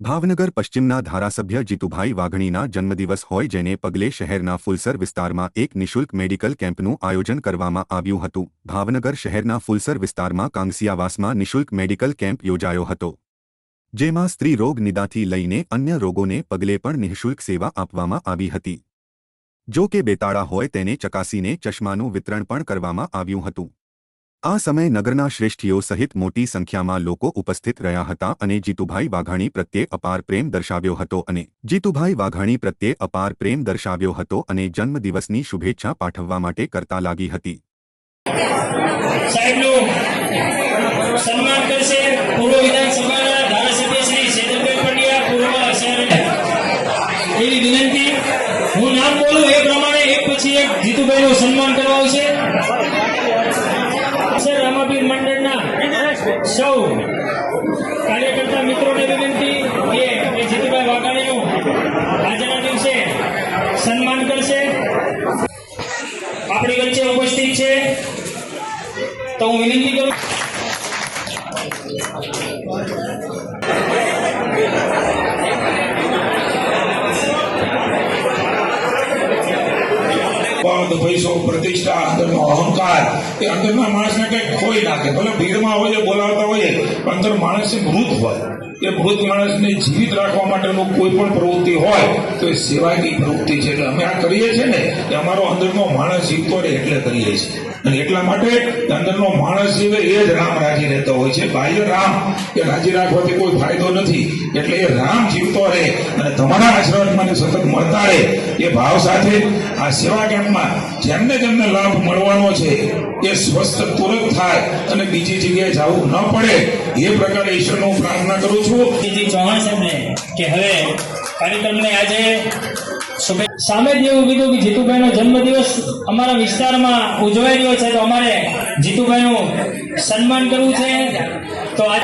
ભાવનગર પશ્ચિમના ધારાસભ્ય જીતુભાઈ વાઘણીના જન્મદિવસ હોય જેને પગલે શહેરના ફુલસર વિસ્તારમાં એક નિઃશુલ્ક મેડિકલ કેમ્પનું આયોજન કરવામાં આવ્યું હતું. ભાવનગર શહેરના ફુલસર વિસ્તારમાં કાંગસિયાવાસમાં નિઃશુલ્ક મેડિકલ કેમ્પ યોજાયો હતો, જેમાં સ્ત્રી રોગ નિદાથી લઈને અન્ય રોગોને પગલે પણ નિઃશુલ્ક સેવા આપવામાં આવી હતી. જો કે બેતાળા હોય તેને ચકાસીને ચશ્માનું વિતરણ પણ કરવામાં આવ્યું હતું. આ સમયે નગરના શ્રેષ્ઠીઓ સહિત મોટી સંખ્યામાં લોકો ઉપસ્થિત રહ્યા હતા અને જીતુભાઈ વાઘાણી પ્રત્યે અપાર પ્રેમ દર્શાવ્યો હતો અને જીતુભાઈ વાઘાણી પ્રત્યે અપાર પ્રેમ દર્શાવ્યો હતો અને જન્મદિવસની શુભેચ્છા પાઠવવા માટે કરતા લાગી હતી. હું નામ બોલું એ પ્રમાણે એક પછી એક જીતુભાઈનું સન્માન કરવા આવશે. સર રામાપીર મંડળના સૌ કાર્યકર્તા મિત્રોને વિનંતી કે જીતુભાઈ વાઘાણીનું આજના દિવસે સન્માન કરશે. આપણી વચ્ચે ઉપસ્થિત છે. તો હું વિનંતી કરું પદ પૈસો પ્રતિષ્ઠા, અંદરનો અહંકાર, એ અંદરના માણસને કંઈક ખોઈ નાખે. ભલે ભીડમાં હોય, બોલાવતા હોઈએ પણ અંદર માણસ મૃત હોય. એ મૃત માણસને જીવિત રાખવા માટેનું કોઈ પણ પ્રવૃત્તિ હોય, તો એ સેવાની પ્રવૃત્તિ છે. એટલે અમે આ કરીએ છીએ ને એ અમારો અંદરનો માણસ જીવતો રહે એટલે કરીએ છીએ. અને એટલા માટે અંદરનો માણસ જીવે એ જ રામ રાજી રહેતો હોય છે. બાહ્ય રામ એ રાજી રાખવાથી કોઈ ફાયદો નથી. એટલે એ રામ જીવતો રહે અને તમારા આશીર્વાદ મને સતત મળતા રહે એ ભાવ સાથે આ સેવા કેમ્પમાં જેમને જેમને લાભ મળવાનો છે, એ સ્વસ્થ તુરંત થાય અને બીજી જગ્યાએ જવું ન પડે. એ પ્રકારે ઈશ્વરનો પ્રાર્થના કરું છું ચૌહાણ સાહેબને કે હવે કાર્યક્રમને આજે સામે જ એવું કીધું કે જીતુભાઈનો જન્મદિવસ અમારા વિસ્તારમાં ઉજવાઈ રહ્યો છે, તો અમારે જીતુભાઈનું સન્માન કરવું છે. તો આજ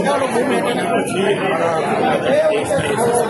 lugar no momento de discutir a experiência.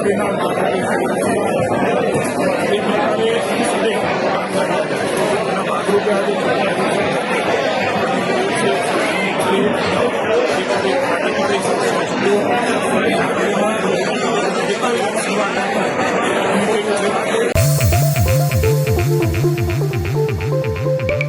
ってなんか。